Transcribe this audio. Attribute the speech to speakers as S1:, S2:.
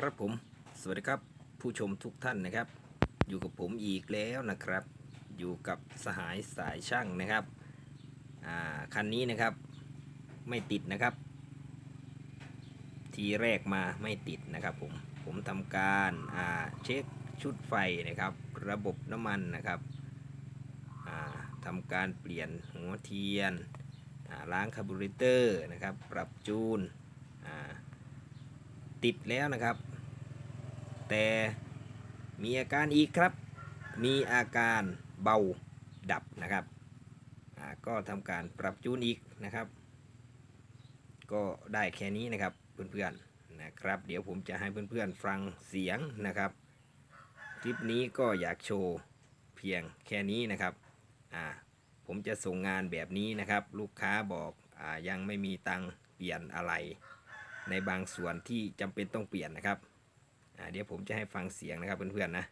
S1: ครับผม สวัสดีครับ ผู้ชมทุกท่านนะครับ อยู่กับผมอีกแล้วนะครับ อยู่กับสหายสายช่างนะครับคันนี้นะครับไม่ติดนะครับ ทีแรกมาไม่ติดนะครับผมผมทำการาเช็คชุดไฟนะครับ ระบบน้ำมันนะครับอ่าทำการเปลี่ยนหัวเทียนล้างคาร์บูเรเตอร์นะครับ ปรับจูน ติดแล้วนะครับ แต่มีอาการอีกครับ มีอาการเบาดับนะครับก็ทำการปรับจูนอีกนะครับ ก็ได้แค่นี้นะครับเพื่อนๆนะครับ เดี๋ยวผมจะให้เพื่อนๆฟังเสียงนะครับ คลิปนี้ก็อยากโชว์เพียงแค่นี้นะครับอ่าผมจะส่งงานแบบนี้นะครับ ลูกค้าบอกอายังไม่มีตังเปลี่ยนอะไร ในบางส่วนที่จำเป็นต้องเปลี่ยนนะครับเดี๋ยวผมจะให้ฟังเสียงนะครับเพื่อนๆนะ